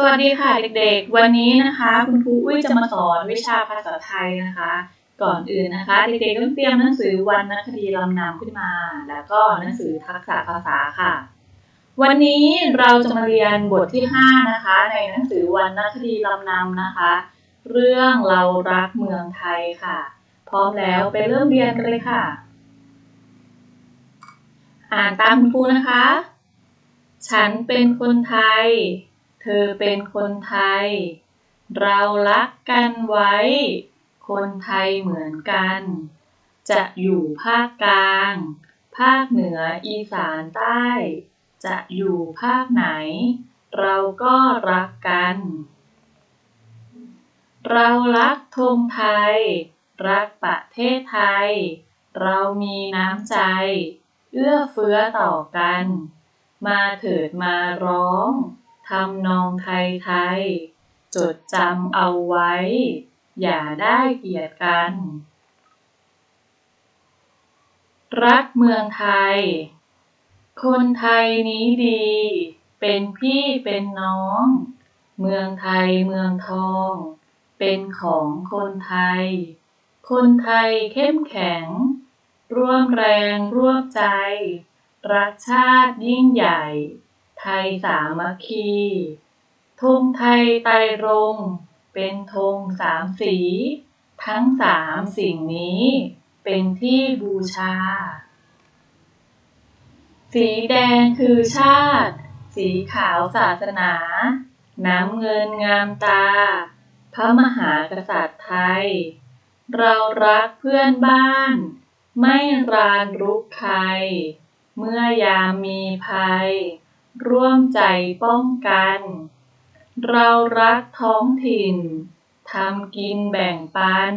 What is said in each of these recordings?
สวัสดีค่ะเด็กๆ วันนี้นะคะ คุณครูอุ้ยจะมาสอนวิชาภาษาไทยนะคะ ก่อนอื่นนะคะเด็กๆต้องเตรียมหนังสือวรรณคดีลำนำขึ้นมา แล้วก็หนังสือทักษะภาษาค่ะ วันนี้เราจะมาเรียนบทที่ 5 นะคะ ในหนังสือวรรณคดีลำนำนะคะ เรื่องเรารักเมืองไทยค่ะ พร้อมแล้วไปเริ่มเรียนกันเลยค่ะ อ่านตามคุณครูนะคะ ฉันเป็นคนไทย อเป็นคนไทย เรารักกันไว้ คนไทยเหมือนกัน จะอยู่ภาคกลาง ภาคเหนืออีสานใต้ จะอยู่ภาคไหน เราก็รักกัน เรารักธงไทย รักประเทศไทย เรามีน้ำใจ เอื้อเฟื้อต่อกัน มาเถิดมาร้อง ทำนองไทยไทยจดจำเอาไว้ อย่าได้เกลียดกัน รักเมืองไทย คนไทยนี้ดี เป็นพี่เป็นน้อง เมืองไทยเมืองทอง เป็นของคนไทย คนไทยเข้มแข็ง ร่วมแรงร่วมใจ รักชาติยิ่งใหญ่ ไทยสามัคคีธงไทยไตรรงเป็นธงสามสี ทั้งสามสิ่งนี้เป็นที่บูชา สีแดงคือชาติ สีขาวศาสนา น้ำเงินงามตา พระมหากษัตริย์ไทย เรารักเพื่อนบ้าน ไม่รานรุกใคร เมื่อยามมีภัย ร่วมใจป้องกัน เรารักท้องถิ่น ทำกินแบ่งปัน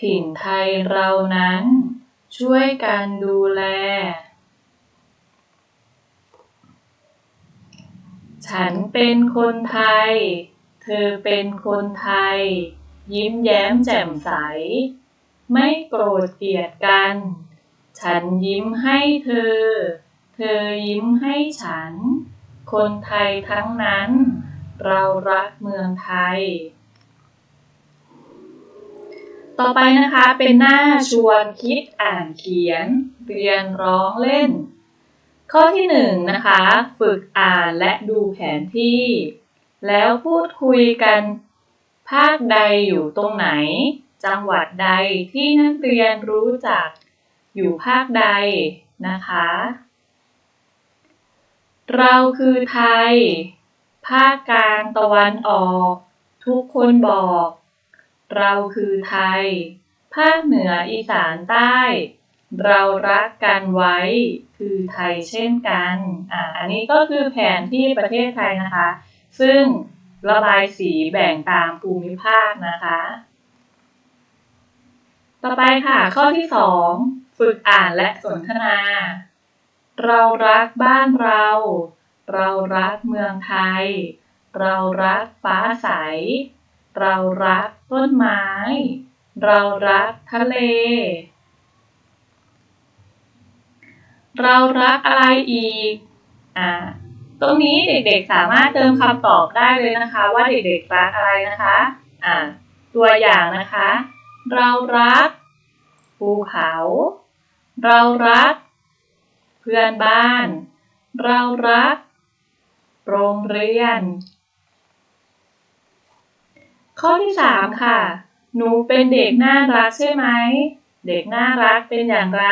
ถิ่นไทยเรานั้น ช่วยกันดูแล ฉันเป็นคนไทย เธอเป็นคนไทย ยิ้มแย้มแจ่มใส ไม่โกรธเกลียดกัน ฉันยิ้มให้เธอ ธอยิ้มให้ฉัน คนไทยทั้งนั้น เรารักเมืองไทย ต่อไปนะคะเป็นหน้าชวนคิดอ่านเขียน เรียนร้องเล่น ข้อที่หนึ่งนะคะ ฝึกอ่านและดูแผนที่ แล้วพูดคุยกัน ภาคใดอยู่ตรงไหน จังหวัดใดที่นักเรียนรู้จัก อยู่ภาคใดนะคะ เราคือไทย ภาคกลางตะวันออก ทุกคนบอก เราคือไทย ภาคเหนืออีสานใต้ เรารักกันไว้ คือไทยเช่นกัน อ่า อันนี้ก็คือแผนที่ประเทศไทยนะคะ ซึ่งระบายสีแบ่งตามภูมิภาคนะคะ ต่อไปค่ะข้อที่สองฝึกอ่านและสนทนา เรารักบ้านเรา เรารักเมืองไทย เรารักฟ้าใส เรารักต้นไม้ เรารักทะเล เรารักอะไรอีก อ่า ตรงนี้เด็กๆสามารถเติมคำตอบได้เลยนะคะ ว่าเด็กๆรักอะไรนะคะ อ่า ตัวอย่างนะคะ เรารักภูเขา เรารัก เพื่อนบ้าน เรารัก โรงเรียน ข้อที่สามค่ะ หนูเป็นเด็กน่ารักใช่ไหม เด็กน่ารักเป็นอย่างไร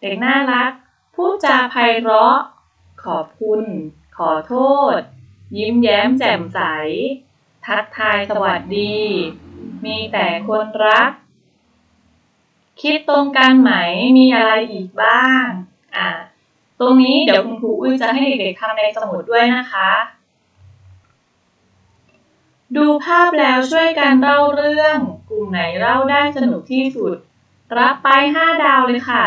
เด็กน่ารัก พูดจาไพเราะ ขอบคุณ ขอโทษ ยิ้มแย้มแจ่มใส ทักทายสวัสดี มีแต่คนรัก คิดตรงกันไหมมีอะไรอีกบ้างอ่าตรงนี้เดี๋ยวคุณครูอุ้ยจะให้เด็กๆทำในสมุดด้วยนะคะ ดูภาพแล้วช่วยกันเล่าเรื่อง กลุ่มไหนเล่าได้สนุกที่สุด รับไปห้าดาวเลยค่ะ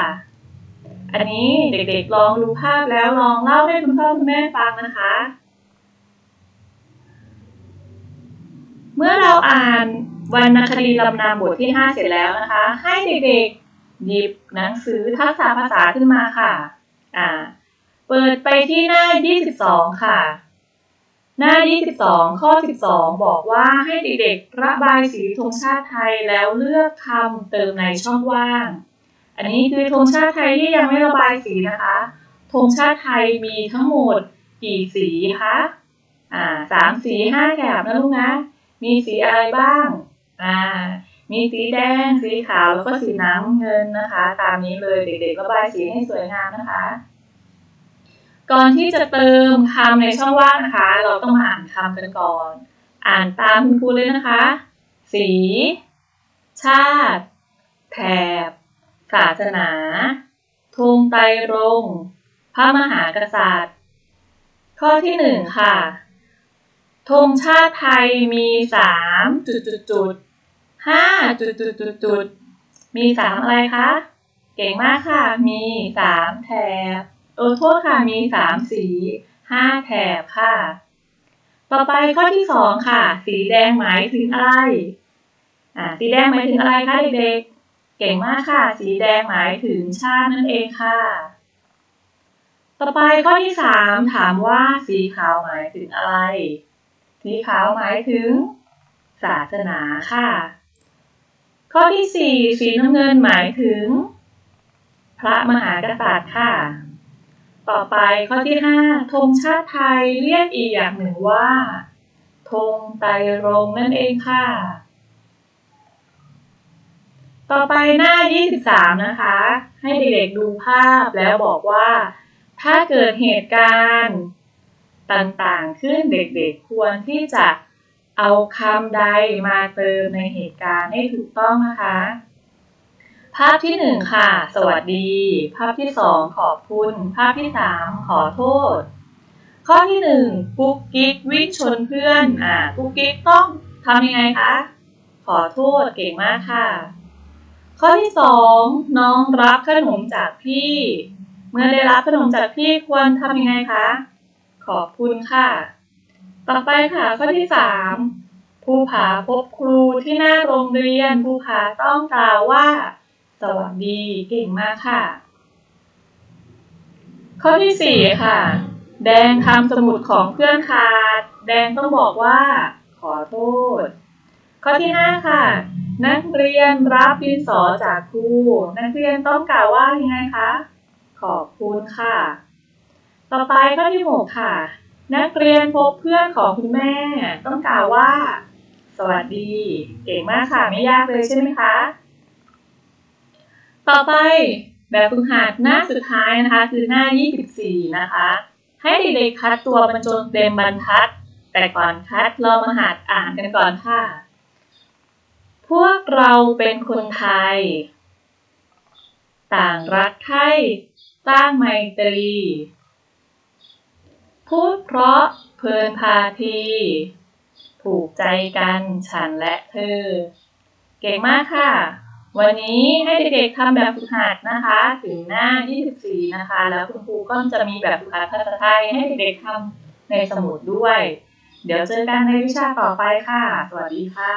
อันนี้เด็กๆลองดูภาพแล้วลองเล่าให้คุณพ่อคุณแม่ฟังนะคะ เมื่อเราอ่าน วรรณคดีลำนำบทที่ 5 เสร็จแล้วนะคะ ให้เด็กๆ หยิบหนังสือทักษะภาษาขึ้นมาค่ะอ่าเปิดไปที่หน้า 22 ค่ะ หน้า 22 ข้อ 12 บอกว่าให้เด็กๆระบายสีธงชาติไทยแล้วเลือกคำเติมในช่องว่าง อันนี้คือธงชาติไทยที่ยังไม่ระบายสีนะคะธงชาติไทยมีทั้งหมดกี่สีคะอ่าสามสีห้าแถบนะลูกนะ มีสีอะไรบ้าง อ่ามีสีแดง สีขาว แล้วก็สีน้ำเงินนะคะ ตามนี้เลยเด็กๆระบายสีให้สวยงามนะคะ ก่อนที่จะเติมคำในช่องว่างนะคะ เราต้องมาอ่านคำกันก่อน อ่านตามคุณครูเลยนะคะ สี ชาติ แถบ ศาสนาธงไตรรงพระมหากษัตริย์ ข้อที่หนึ่งค่ะธงชาติไทยมีสามจุดจุดจุด ห้าจุดจุดจุดจุดมีสามอะไรคะ เก่งมากค่ะ มีสามแถบ เออโทษค่ะ มีสามสีห้าแถบค่ะ ต่อไปข้อที่สองค่ะ สีแดงหมายถึงอะไร อ่า สีแดงหมายถึงอะไรคะเด็กๆ เก่งมากค่ะ สีแดงหมายถึงชาตินั่นเองค่ะ ต่อไปข้อที่สามถามว่าสีขาวหมายถึงอะไร สีขาวหมายถึง ศาสนาค่ะ ข้อที่สี่สีน้ำเงินหมายถึง พระมหากษัตริย์ค่ะ ต่อไปข้อที่ห้าธงชาติไทยเรียกอีกอย่างหนึ่งว่าธงไตรรงนั่นเองค่ะ ต่อไปหน้า 23 นะคะ ให้เด็กๆดูภาพแล้วบอกว่า ถ้าเกิดเหตุการณ์ต่างๆ ขึ้นเด็กๆควรที่จะ เอาคำใดมาเติมในเหตุการณ์ให้ถูกต้องนะคะ ภาพที่หนึ่งค่ะ สวัสดี ภาพที่สองขอบคุณ ภาพที่สามขอโทษ ข้อที่หนึ่งกุ๊กกิ๊กวิ่งชนเพื่อน อ่า กุ๊กกิ๊กต้องทำยังไงคะ ขอโทษเก่งมากค่ะ ข้อที่สองน้องรับขนมจากพี่ เมื่อได้รับขนมจากพี่ควรทำยังไงคะ ขอบคุณค่ะ ต่อไปค่ะข้อที่สามภูผาพบครูที่หน้าโรงเรียนภูผาต้องกล่าวว่า สวัสดีเก่งมากค่ะ ข้อที่สี่ค่ะ แดงทำสมุดของเพื่อนขาด แดงต้องบอกว่า ขอโทษ ข้อที่ห้าค่ะ นักเรียนรับดินสอจากครูนักเรียนต้องกล่าวว่ายังไงคะขอบคุณค่ะ ต่อไปข้อที่หกค่ะ นักเรียนพบเพื่อนของคุณแม่ ต้องกล่าวว่า สวัสดี เก่งมากค่ะไม่ยากเลยใช่ไหมคะ ต่อไปแบบฝึกหัดหน้าสุดท้ายนะคะ คือหน้า 24 นะคะ ให้เด็กๆคัดตัวบรรจงเต็มบรรทัด แต่ก่อนคัดเรามาหัดอ่านกันก่อนค่ะ พวกเราเป็นคนไทย ต่างรักใคร่สร้างไมตรี พูดเพราะเพลินพาที ถูกใจกันฉันและเธอ เก่งมากค่ะ วันนี้ให้เด็กๆทำแบบฝึกหัดนะคะ ถึงหน้า 24 นะคะ แล้วคุณครูก็จะมีแบบฝึกหัดภาษาไทยให้เด็กๆทำในสมุดด้วย เดี๋ยวเจอกันในวิชาต่อไปค่ะ สวัสดีค่ะ